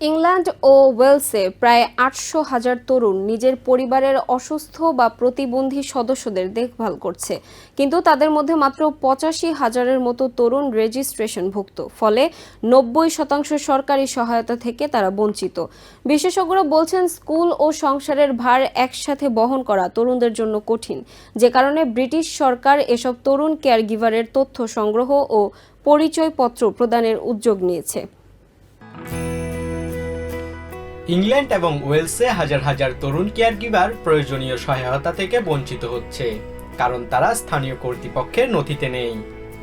England ও ওয়েলসে প্রায় আটশো হাজার তরুণ নিজের পরিবারের অসুস্থ বা প্রতিবন্ধী সদস্যদের দেখভাল করছে। কিন্তু তাদের মধ্যে মাত্র পঁচাশি হাজারের মতো তরুণ রেজিস্ট্রেশনভুক্ত, ফলে নব্বই শতাংশ সরকারি সহায়তা থেকে তারা বঞ্চিত। বিশেষজ্ঞরা বলছেন, স্কুল ও সংসারের ভার একসাথে বহন করা তরুণদের জন্য কঠিন। যে কারণে ব্রিটিশ সরকার এসব তরুণ কেয়ারগিভারের তথ্য সংগ্রহ ও পরিচয়পত্র প্রদানের উদ্যোগ নিয়েছে। ইংল্যান্ড এবং ওয়েলসে হাজার হাজার তরুণ কেয়ারগিভার প্রয়োজনীয় সহায়তা থেকে বঞ্চিত হচ্ছে, কারণ তারা স্থানীয় কর্তৃপক্ষের নথিতে নেই।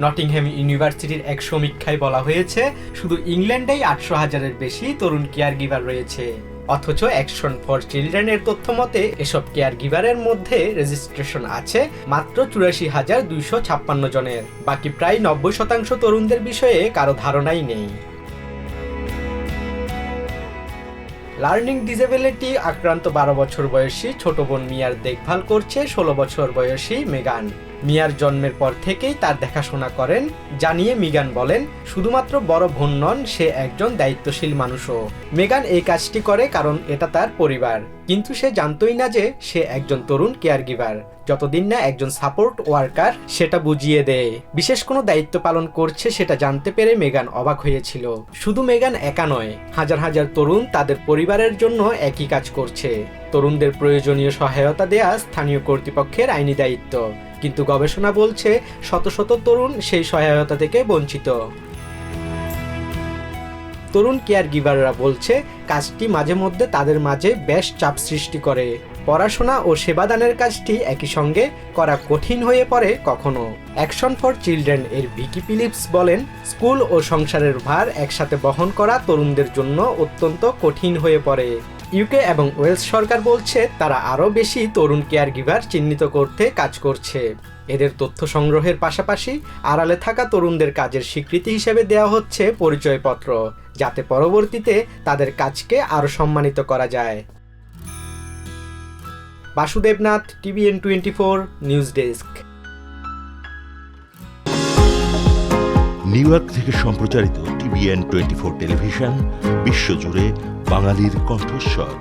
নটিংহ্যাম ইউনিভার্সিটির এক সমীক্ষায় বলা হয়েছে, শুধু ইংল্যান্ডেই আটশো হাজারের বেশি তরুণ কেয়ারগিভার রয়েছে। অথচ অ্যাকশন ফর চিলড্রেনের তথ্য মতে, এসব কেয়ার গিভারের মধ্যে রেজিস্ট্রেশন আছে মাত্র চুরাশি হাজার দুইশো ছাপ্পান্ন জনের। বাকি প্রায় নব্বই শতাংশ তরুণদের বিষয়ে কারও ধারণাই নেই। লার্নিং ডিসেবিলিটি আক্রান্ত বারো বছর বয়সী ছোট বোন মিয়ার দেখভাল করছে ষোলো বছর বয়সী মেগান। মিয়ার জন্মের পর থেকেই তার দেখাশোনা করেন, জানিয়ে মিগান বলেন, শুধুমাত্র বড় বোন নন, সে একজন দায়িত্বশীল মানুষও। মেগান এই কাজটি করে কারণ এটা তার পরিবার। কিন্তু সে জানতই না যে সে একজন তরুণ কেয়ারগিভার। যতদিন না একজন সাপোর্ট ওয়ার্কার সেটা বুঝিয়ে দেয়। বিশেষ কোনো দায়িত্ব পালন করছে সেটা জানতে পেরে মেগান অবাক হয়েছিল। শুধু মেগান একা নয়, হাজার হাজার তরুণ তাদের পরিবারের জন্য একই কাজ করছে। তরুণদের প্রয়োজনীয় সহায়তা দেয়া স্থানীয় কর্তৃপক্ষের আইনি দায়িত্ব। কিন্তু গবেষণা বলছে শত শত তরুণ সেই সহায়তা থেকে বঞ্চিত। তরুণ কেয়ার গিভাররা বলছে, কাজটি মাঝে মধ্যে তাদের মাঝে বেশ চাপ সৃষ্টি করে। পড়াশোনা ও সেবাদানের কাজটি একই সঙ্গে করা কঠিন হয়ে পড়ে কখনো। অ্যাকশন ফর চিলড্রেন এর ভিকি ফিলিপস বলেন, স্কুল ও সংসারের ভার একসাথে বহন করা তরুণদের জন্য অত্যন্ত কঠিন হয়ে পড়ে। ইউকে এবং ওয়েলস সরকার বলছে তারা আরও বেশি তরুণ কেয়ার গিভার চিহ্নিত করতে কাজ করছে। এদের তথ্য সংগ্রহের পাশাপাশি আড়ালে থাকা তরুণদের কাজের স্বীকৃতি হিসেবে দেওয়া হচ্ছে পরিচয়পত্র, যাতে পরবর্তীতে তাদের কাজকে আরও সম্মানিত করা যায়। Basudeb Nath TVN twenty four news desk New York থেকে সম্প্রচারিত টিভিএন টোয়েন্টি ফোর টেলিভিশন, বিশ্বজুড়ে বাঙালির কণ্ঠস্বর।